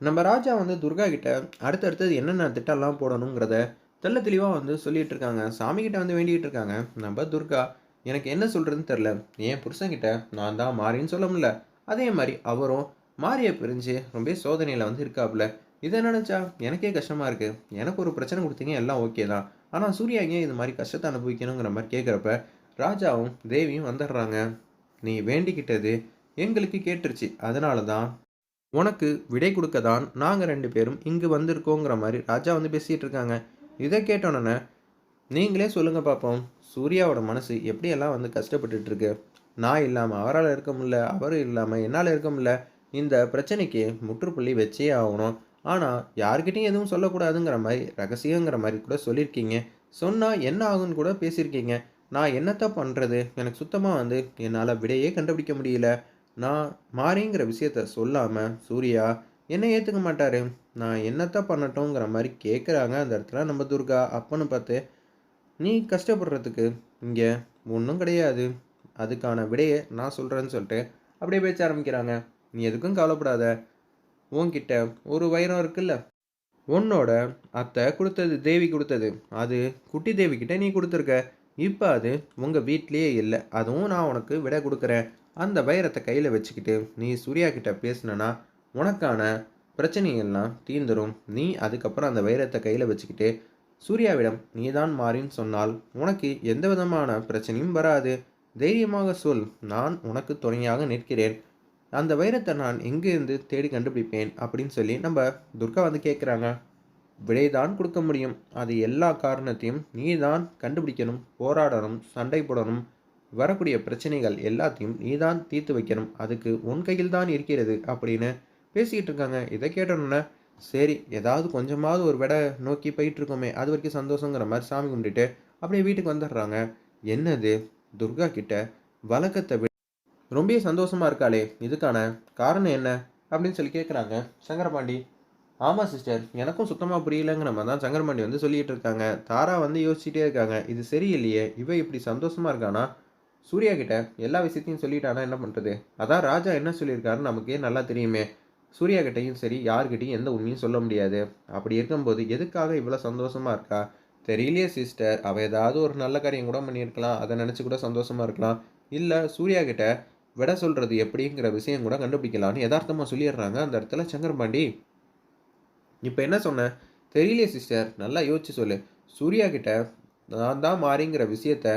நம்ம ராஜா வந்து துர்கா கிட்ட அடுத்தடுத்தது என்னென்ன திட்டம்லாம் போடணுங்கிறத தெள்ள தெளிவாக வந்து சொல்லிகிட்டு இருக்காங்க. சாமி கிட்ட வந்து வேண்டிகிட்டு இருக்காங்க. நம்ம துர்கா எனக்கு என்ன சொல்கிறதுன்னு தெரில என் புருஷன்கிட்ட நான் தான் மாறின்னு சொல்ல முடியல. அதே மாதிரி அவரும் மாரியை பிரிஞ்சு ரொம்ப சோதனையில் வந்து இருக்காப்புல. இதை நினச்சா எனக்கே கஷ்டமாக இருக்குது எனக்கு ஒரு பிரச்சனை கொடுத்தீங்க எல்லாம் ஓகே தான். ஆனால் சூர்யா ஏன் இது மாதிரி கஷ்டத்தை அனுபவிக்கணுங்கிற மாதிரி கேட்குறப்ப ராஜாவும் தேவியும் வந்துடுறாங்க. நீ வேண்டிக்கிட்டது எங்களுக்கு கேட்டுருச்சு. அதனால தான் உனக்கு விடை கொடுக்க தான் நாங்கள் ரெண்டு பேரும் இங்கு வந்திருக்கோங்கிற மாதிரி ராஜா வந்து பேசிகிட்டு இருக்காங்க இதை கேட்டோன்னே நீங்களே சொல்லுங்கள் பார்ப்போம் சூர்யாவோட மனசு எப்படியெல்லாம் வந்து கஷ்டப்பட்டுட்ருக்கு? நான் இல்லாமல் அவரால் இருக்க முடியல அவரும் இல்லாமல் என்னால் இருக்க முடியல. இந்த பிரச்சனைக்கு முற்றுப்புள்ளி வச்சே ஆகணும். ஆனால் யார்கிட்டையும் எதுவும் சொல்லக்கூடாதுங்கிற மாதிரி ரகசியங்கிற மாதிரி கூட சொல்லியிருக்கீங்க. சொன்னால் என்ன ஆகுன்னு கூட பேசியிருக்கீங்க. நான் என்னத்தான் பண்ணுறது எனக்கு சுத்தமாக வந்து என்னால் விடையே கண்டுபிடிக்க முடியல. நான் மாறிங்கிற விஷயத்த சொல்லாமல் சூர்யா என்னை ஏற்றுக்க மாட்டார். நான் என்னத்தை பண்ணட்டோங்கிற மாதிரி கேட்குறாங்க அந்த இடத்துல நம்ம துர்கா அப்பன்னு பார்த்து நீ கஷ்டப்படுறதுக்கு இங்கே ஒன்றும் கிடையாது. அதுக்கான விடையை நான் சொல்கிறேன்னு சொல்லிட்டு அப்படியே பேச ஆரம்பிக்கிறாங்க. நீ எதுக்கும் கவலைப்படாத. உன்கிட்ட ஒரு வைரம் இருக்குல்ல. உன்னோட அத்தை கொடுத்தது தேவி கொடுத்தது. அது குட்டி தேவி கிட்ட நீ கொடுத்துருக்க. இப்போ அது உங்கள் வீட்லேயே இல்லை. அதுவும் நான் உனக்கு விடை கொடுக்குறேன். அந்த வைரத்தை கையில் வச்சுக்கிட்டு நீ சூர்யா கிட்ட பேசினனா உனக்கான பிரச்சனையெல்லாம் தீர்ந்துடும் நீ அதுக்கப்புறம் அந்த வைரத்தை கையில் வச்சுக்கிட்டு சூர்யாவிடம் நீதான் மாறின்னு சொன்னால் உனக்கு எந்த விதமான பிரச்சனையும் வராது. தைரியமாக சொல். நான் உனக்கு துணையாக நிற்கிறேன். அந்த வைரத்தை நான் எங்கேருந்து தேடி கண்டுபிடிப்பேன்? அப்படின்னு சொல்லி நம்ம துர்கா வந்து கேட்குறாங்க விடைதான் கொடுக்க முடியும். அது எல்லா காரணத்தையும் நீ தான் கண்டுபிடிக்கணும். போராடணும். சண்டை போடணும். வரக்கூடிய பிரச்சனைகள் எல்லாத்தையும் நீ தான் தீர்த்து வைக்கணும். அதுக்கு உன் கையில் தான் இருக்கிறது அப்படின்னு பேசிக்கிட்டு இருக்காங்க. இதை கேட்டோன்னே சரி ஏதாவது கொஞ்சமாவது ஒரு விடை நோக்கி போயிட்டுருக்கோமே அது வரைக்கும் சந்தோஷங்கிற மாதிரி சாமி கும்பிட்டுட்டு அப்படியே வீட்டுக்கு வந்துடுறாங்க. என்னது? துர்கா கிட்ட வழக்கத்தை விட ரொம்ப சந்தோஷமாக இருக்காளே இதுக்கான காரணம் என்ன? அப்படின்னு சொல்லி கேட்குறாங்க சங்கரபாண்டி. ஆமாம் சிஸ்டர் எனக்கும் சுத்தமாக புரியலங்கிற மாதிரி தான் சங்கரபாண்டி வந்து சொல்லிகிட்டு இருக்காங்க. தாரா வந்து யோசிச்சுட்டே இருக்காங்க. இது சரியில்லையே இவ இப்படி சந்தோஷமாக இருக்கானா? சூர்யா கிட்ட எல்லா விஷயத்தையும் சொல்லிட்டானா என்ன பண்ணுறது அதான் ராஜா என்ன சொல்லியிருக்காருன்னு நமக்கே நல்லா தெரியுமே. சூர்யா கிட்டையும் சரி யார்கிட்டையும் எந்த உண்மையும் சொல்ல முடியாது. அப்படி இருக்கும்போது எதுக்காக இவ்வளோ சந்தோஷமாக இருக்கா? தெரியலையே சிஸ்டர் அவள் ஏதாவது ஒரு நல்ல காரியம் கூட பண்ணியிருக்கலாம். அதை நினச்சி கூட சந்தோஷமாக இருக்கலாம். இல்லை சூர்யா கிட்ட விட சொல்கிறது எப்படிங்கிற விஷயம் கூட கண்டுபிடிக்கலான்னு யதார்த்தமாக சொல்லிடுறாங்க அந்த இடத்துல சங்கரபாண்டி இப்போ என்ன சொன்னேன் தெரியலையே சிஸ்டர் நல்லா யோசிச்சு சொல்லு. சூர்யா கிட்ட நான் தான் மாறிங்கிற விஷயத்த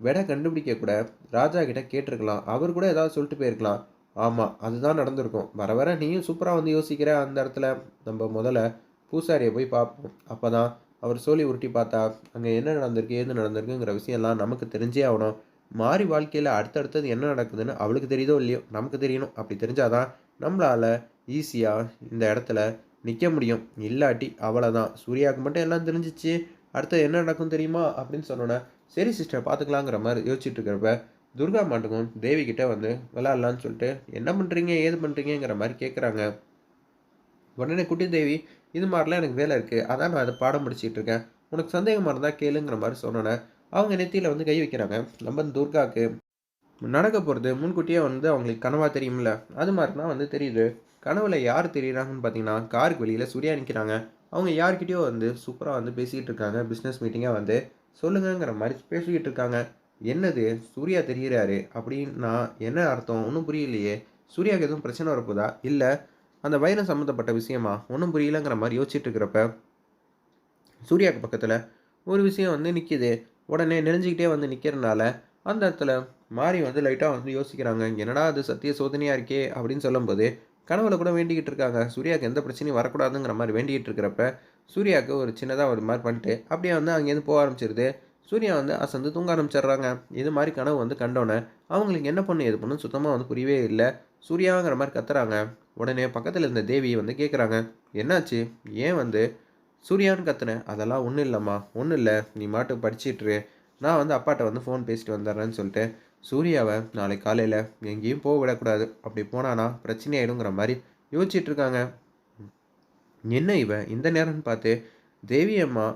வெடை கண்டுபிடிக்க கூட ராஜா கிட்ட கேட்டிருக்கலாம். அவர் கூட ஏதாவது சொல்லிட்டு போயிருக்கலாம். ஆமாம் அதுதான் நடந்திருக்கும். வர வர நீயும் சூப்பராக வந்து யோசிக்கிற அந்த இடத்துல நம்ம முதல்ல பூசாரியை போய் பார்ப்போம். அப்போ தான் அவர் சொல்லி உருட்டி பார்த்தா அங்கே என்ன நடந்திருக்கு ஏது நடந்திருக்குங்கிற விஷயம்லாம் நமக்கு தெரிஞ்சே ஆகணும். மாறி வாழ்க்கையில் அடுத்தடுத்தது என்ன நடக்குதுன்னு அவளுக்கு தெரியுதோ இல்லையோ நமக்கு தெரியணும். அப்படி தெரிஞ்சாதான் நம்மளால் ஈஸியாக இந்த இடத்துல நிற்க முடியும். இல்லாட்டி அவ்வளோதான் சூர்யாவுக்கு மட்டும் எல்லாம் தெரிஞ்சிச்சு அடுத்து என்ன நடக்கும் தெரியுமா அப்படின்னு சொன்னோன்னே சரி சிஸ்டர் பார்த்துக்கலாங்கிற மாதிரி யோசிச்சுட்டு இருக்கிறப்ப துர்கா மாட்டுக்கும் தேவி வந்து விளாட்லான்னு சொல்லிட்டு என்ன பண்ணுறீங்க ஏது பண்ணுறீங்கிற மாதிரி கேட்குறாங்க உடனே குட்டி தேவி இது மாதிரிலாம் எனக்கு வேலை இருக்குது அதான் நான் அதை பாடம் முடிச்சிட்டு இருக்கேன் உனக்கு சந்தேகமாக இருந்தால் கேளுங்கிற மாதிரி சொன்னோன்னே அவங்க நெத்தியில் வந்து கை வைக்கிறாங்க. நம்ம துர்காவுக்கு நடக்க போகிறது முன்கூட்டியே வந்து அவங்களுக்கு கனவாக தெரியும்ல. அது மாதிரினா வந்து தெரியுது. கனவுல யார் தெரியுறாங்கன்னு பார்த்தீங்கன்னா காருக்கு வெளியில் சூர்யா நிற்கிறாங்க அவங்க யார்கிட்டயோ வந்து சூப்பராக வந்து பேசிகிட்டு இருக்காங்க பிஸ்னஸ் மீட்டிங்காக வந்து சொல்லுங்கங்கிற மாதிரி பேசிக்கிட்டு இருக்காங்க என்னது? சூர்யா தெரிகிறாரு அப்படின்னா என்ன அர்த்தம்? ஒன்றும் புரியலையே. சூர்யாவுக்கு எதுவும் பிரச்சனை வரப்போதா? இல்லை. அந்த வைரம் சம்மந்தப்பட்ட விஷயமா? ஒன்றும் புரியலங்கிற மாதிரி யோசிச்சுட்டு இருக்கிறப்ப சூர்யாவுக்கு பக்கத்தில் ஒரு விஷயம் வந்து நிற்கிது உடனே நெளிஞ்சிக்கிட்டே வந்து நிற்கிறனால அந்த இடத்துல மாறி வந்து லைட்டாக வந்து யோசிக்கிறாங்க. என்னடா அது சத்திய சோதனையாக இருக்கே அப்படின்னு சொல்லும்போது கனவுல கூட வேண்டிக்கிட்டு இருக்காங்க சூர்யாவுக்கு எந்த பிரச்சனையும் வரக்கூடாதுங்கிற மாதிரி வேண்டிக்கிட்டு இருக்கிறப்ப சூர்யாவுக்கு ஒரு சின்னதாக ஒரு மாதிரி பண்ணிட்டு அப்படியே வந்து அங்கேருந்து போக ஆரம்பிச்சிருது. சூர்யா வந்து அசந்து தூங்க ஆரம்பிச்சிடுறாங்க. இது மாதிரி கனவு வந்து கண்டோன்னே அவங்களுக்கு என்ன பண்ணு எது பண்ணு சுத்தமாக வந்து புரியவே இல்லை. சூர்யாங்கிற மாதிரி கத்துறாங்க. உடனே பக்கத்தில் இருந்த தேவி வந்து கேட்குறாங்க என்னாச்சு? ஏன் வந்து? சூர்யான்னு கத்துனேன் அதெல்லாம் ஒன்றும் இல்லைம்மா. ஒன்றும் இல்லை. நீ மாட்டு படிச்சிட்ரு நான் வந்து அப்பாட்ட வந்து ஃபோன் பேசிட்டு வந்துடுறேன்னு சொல்லிட்டு சூர்யாவை நாளைக்கு காலையில் எங்கேயும் போக விடக்கூடாது. அப்படி போனானா பிரச்சனை ஆகிடுங்கிற மாதிரி யோசிச்சுட்ருக்காங்க என்ன இவன் இந்த நேரம்னு பார்த்து தேவி அம்மா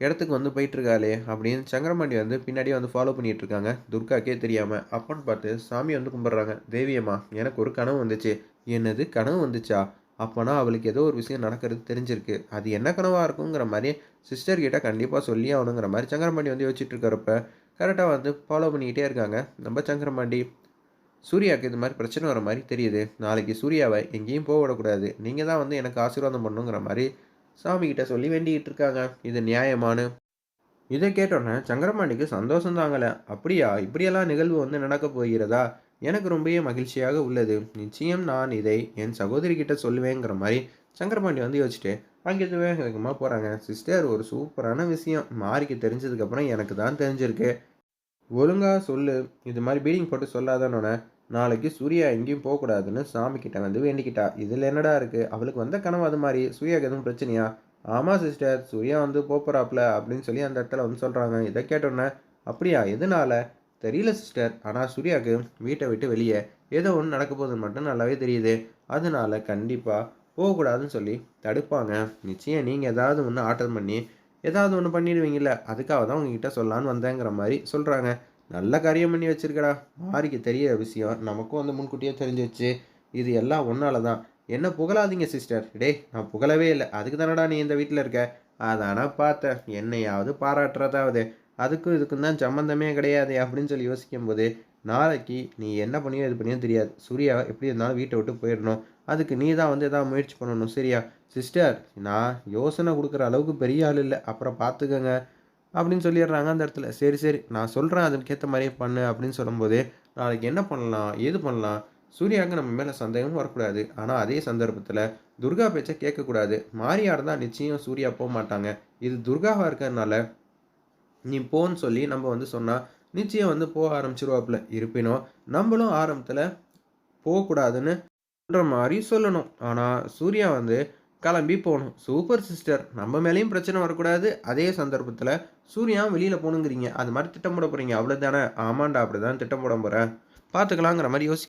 இடத்துக்கு வந்து போயிட்டுருக்காளே அப்படின்னு சங்கரமாண்டி வந்து பின்னாடியே வந்து ஃபாலோ பண்ணிகிட்ருக்காங்க இருக்காங்க துர்காக்கே தெரியாமல் அப்போன்னு பார்த்து சாமி வந்து கும்பிட்றாங்க. தேவியம்மா எனக்கு ஒரு கனவு வந்துச்சு. என்னது? கனவு வந்துச்சா? அப்போனா அவளுக்கு ஏதோ ஒரு விஷயம் நடக்கிறது தெரிஞ்சிருக்கு. அது என்ன கனவாக இருக்குங்கிற மாதிரி சிஸ்டர்கிட்ட கண்டிப்பாக சொல்லி ஆகணுங்கிற மாதிரி சங்கரபாண்டி வந்து யோசிச்சுட்டு இருக்கிறப்ப கரெக்டாக வந்து ஃபாலோ பண்ணிக்கிட்டே இருக்காங்க. நம்ம சங்கரமாண்டி சூர்யாவுக்கு இது மாதிரி பிரச்சனை வர மாதிரி தெரியுது. நாளைக்கு சூர்யாவை எங்கேயும் போக விடக்கூடாது. நீங்கள் தான் வந்து எனக்கு ஆசீர்வாதம் பண்ணுங்கிற மாதிரி சாமிக்கிட்ட சொல்லி வேண்டிக்கிட்டு இருக்காங்க. இது நியாயமானு. இதை கேட்டோன்னே சங்கரமாண்டிக்கு சந்தோஷம் தாங்கலை. அப்படியா? இப்படியெல்லாம் நிகழ்வு வந்து நடக்க போகிறதா? எனக்கு ரொம்பவே மகிழ்ச்சியாக உள்ளது. நிச்சயம் நான் இதை என் சகோதரி கிட்ட சொல்லுவேங்கிற மாதிரி சங்கரபாண்டி வந்து யோசிச்சுட்டு அங்கேருந்து வேக வேகமாக போகிறாங்க சிஸ்டர் ஒரு சூப்பரான விஷயம். மாறிக்கு தெரிஞ்சதுக்கப்புறம் எனக்கு தான் தெரிஞ்சிருக்கு. ஒழுங்காக சொல்லு. இது மாதிரி பீடிங் போட்டு சொல்லாதனோட நாளைக்கு சூர்யா எங்கேயும் போகக்கூடாதுன்னு சாமி கிட்ட வந்து வேண்டிக்கிட்டா. இதில் என்னடா இருக்கு? அவளுக்கு வந்த கனவு அது மாதிரி. சூர்யாவுக்கு எதுவும் பிரச்சனையா? ஆமாம் சிஸ்டர் சூர்யா வந்து போகிறாப்ல அப்படின்னு சொல்லி அந்த இடத்துல வந்து சொல்கிறாங்க இதை கேட்டோன்னே அப்படியா? எதனால? தெரியல சிஸ்டர் ஆனால் சூர்யாவுக்கு வீட்டை விட்டு வெளியே ஏதோ ஒன்று நடக்க போகுதுன்னு மட்டும் நல்லாவே தெரியுது. அதனால கண்டிப்பாக போகக்கூடாதுன்னு சொல்லி தடுப்பாங்க. நிச்சயம் நீங்கள் ஏதாவது ஒன்று ஆர்டர் பண்ணி ஏதாவது ஒன்று பண்ணிடுவீங்கல்ல அதுக்காக தான் உங்ககிட்ட சொல்லலான்னு வந்தேங்கிற மாதிரி சொல்கிறாங்க நல்ல காரியம் பண்ணி வச்சிருக்கடா. மாரிக்கு தெரிய விஷயம். நமக்கும் வந்து முன்கூட்டியே தெரிஞ்சிச்சு இது எல்லாம் ஒன்றால தான். என்ன புகழாதீங்க சிஸ்டர் டேய் நான் புகழவே இல்லை. அதுக்கு தானடா நீ இந்த வீட்டில் இருக்க? அதானா பார்த்தேன். என்னையாவது பாராட்டுறதாவது. அதுக்கும் இதுக்கும் தான் சம்மந்தமே கிடையாது அப்படின்னு சொல்லி யோசிக்கும்போது நாளைக்கு நீ என்ன பண்ணியோ இது பண்ணியோ தெரியாது. சூர்யா எப்படி இருந்தாலும் வீட்டை விட்டு போயிடணும். அதுக்கு நீ தான் வந்து எதாவது முயற்சி பண்ணணும் சரியா? சிஸ்டர் நான் யோசனை கொடுக்குற அளவுக்கு பெரிய ஆள் இல்லை. அப்புறம் பார்த்துக்கங்க அப்படின்னு சொல்லிடுறாங்க அந்த இடத்துல. சரி சரி நான் சொல்கிறேன் அதுக்கேற்ற மாதிரியே பண்ணு அப்படின்னு சொல்லும்போது நாளைக்கு என்ன பண்ணலாம்? ஏது பண்ணலாம்? சூர்யாவுக்கு நம்ம மேலே சந்தேகமும் வரக்கூடாது. ஆனால் அதே சந்தர்ப்பத்தில் துர்கா பேச்சை கேட்கக்கூடாது. மாரியா இருந்தால் நிச்சயம் சூர்யா போக மாட்டாங்க. இது துர்காவாக இருக்கிறதுனால நீ போன்னு சொல்லி நம்ம வந்து சொன்னால் நிச்சயம் வந்து போக ஆரம்பிச்சிருவாப்புல. இருப்பினும் நம்மளும் ஆரம்பத்தில் போகக்கூடாதுன்னு சொல்கிற மாதிரி சொல்லணும். ஆனால் சூர்யா வந்து கிளம்பி போகணும். Super sister. நம்ம மேலேயும் பிரச்சனை வரக்கூடாது. அதே சந்தர்ப்பத்தில் சூர்யா வெளியில் போகணுங்கிறீங்க. அது மாதிரி திட்டம் போட போகிறீங்க அவ்வளோ தானே ஆமாண்டா அப்படி தான் திட்டம் போட போகிறேன் பார்த்துக்கலாங்கிற மாதிரி யோசிக்க